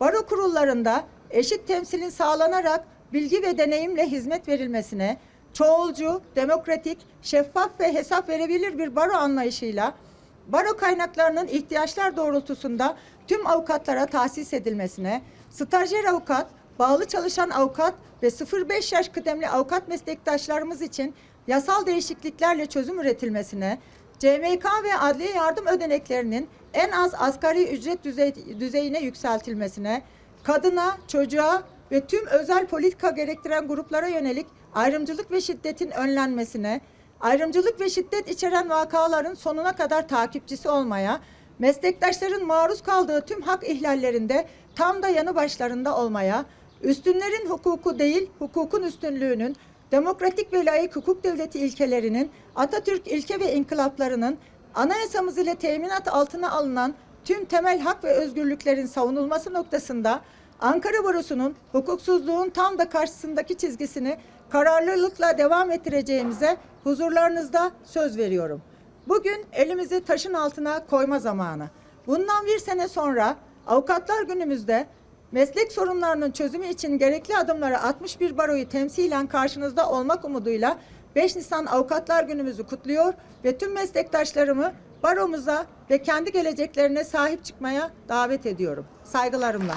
Baro kurullarında eşit temsilin sağlanarak bilgi ve deneyimle hizmet verilmesine, çoğulcu, demokratik, şeffaf ve hesap verebilir bir baro anlayışıyla baro kaynaklarının ihtiyaçlar doğrultusunda tüm avukatlara tahsis edilmesine, stajyer avukat, bağlı çalışan avukat ve 0-5 yaş kıdemli avukat meslektaşlarımız için yasal değişikliklerle çözüm üretilmesine, CMK ve adliye yardım ödeneklerinin en az asgari ücret düzey- düzeyine yükseltilmesine, kadına, çocuğa ve tüm özel politika gerektiren gruplara yönelik ayrımcılık ve şiddetin önlenmesine, ayrımcılık ve şiddet içeren vakaların sonuna kadar takipçisi olmaya, meslektaşların maruz kaldığı tüm hak ihlallerinde tam da yanı başlarında olmaya, üstünlerin hukuku değil, hukukun üstünlüğünün, demokratik ve layık hukuk devleti ilkelerinin, Atatürk ilke ve inkılaplarının, anayasamız ile teminat altına alınan tüm temel hak ve özgürlüklerin savunulması noktasında Ankara Barosu'nun hukuksuzluğun tam da karşısındaki çizgisini kararlılıkla devam ettireceğimize huzurlarınızda söz veriyorum. Bugün elimizi taşın altına koyma zamanı. Bundan bir sene sonra Avukatlar Günümüzde meslek sorunlarının çözümü için gerekli adımları 61 baroyu temsilen karşınızda olmak umuduyla 5 Nisan Avukatlar Günümüzü kutluyor ve tüm meslektaşlarımı baromuza ve kendi geleceklerine sahip çıkmaya davet ediyorum. Saygılarımla.